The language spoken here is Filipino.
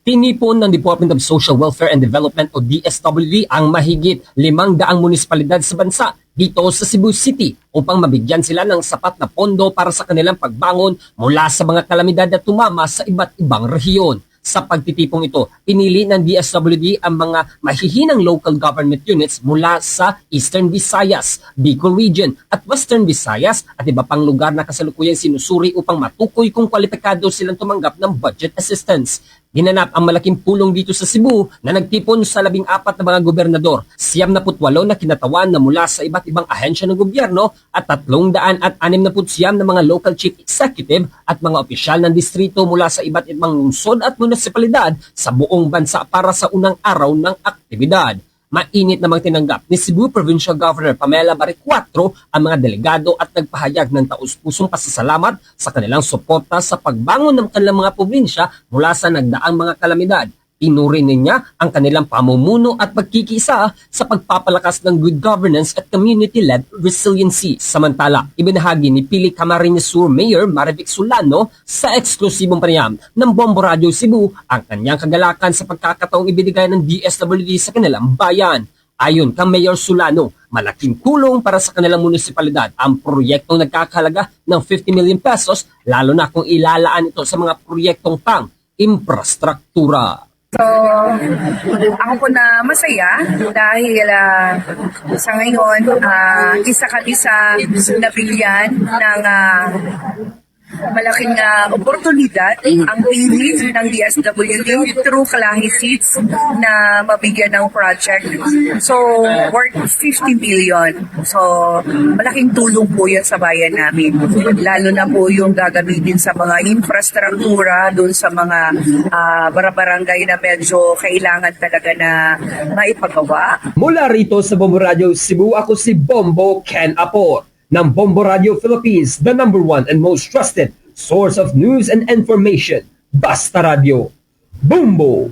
Tinipon ng Department of Social Welfare and Development o DSWD ang mahigit limang daang munisipalidad sa bansa dito sa Cebu City upang mabigyan sila ng sapat na pondo para sa kanilang pagbangon mula sa mga kalamidad na tumama sa iba't ibang rehiyon. Sa pagtitipong ito, pinili ng DSWD ang mga mahihinang local government units mula sa Eastern Visayas, Bicol Region at Western Visayas at iba pang lugar na kasalukuyang sinusuri upang matukoy kung kwalipikado silang tumanggap ng budget assistance. Ginanap ang malaking pulong dito sa Cebu na nagtipon sa labing apat na mga gobernador, siyam na putwalo na kinatawan na mula sa iba't ibang ahensya ng gobyerno at tatlong daan at anim na putsiyam na mga local chief executive at mga opisyal ng distrito mula sa iba't ibang lungsod at munisipalidad sa buong bansa para sa unang araw ng aktibidad. Mainit namang tinanggap ni Cebu Provincial Governor Pamela Baricuatro ang mga delegado at nagpahayag ng taus-pusong pasasalamat sa kanilang suporta sa pagbangon ng kanilang mga probinsya mula sa nagdaang mga kalamidad. Inurin niya ang kanilang pamumuno at pagkikisa sa pagpapalakas ng good governance at community-led resiliency. Samantala, ibinahagi ni Pili Camarines Sur Mayor Marivic Solano sa eksklusibong panayam ng Bombo Radio Cebu ang kanyang kagalakan sa pagkakataong ibinigay ng DSWD sa kanilang bayan. Ayon kang Mayor Solano, malaking tulong para sa kanilang munisipalidad ang proyektong nagkakalaga ng 50 million pesos lalo na kung ilalaan ito sa mga proyektong pang infrastruktura. So, ako po na masaya dahil ah, sa ngayon, ah, isa kami sa nabigyan ng ah, malaking ah, oportunidad ang pili ng DSWD through Kalahi Seats na mabigyan ng project. So, worth 50 million. So, malaking tulong po yan sa bayan namin. Lalo na po yung gagamitin sa mga infrastruktura, doon sa mga ah, barabarangay na medyo kailangan talaga na maipagawa. Mula rito sa Bombo Radio Cebu, ako si Bombo Ken Apo ng Bombo Radio Philippines, the number one and most trusted source of news and information. Basta Radio. Bombo!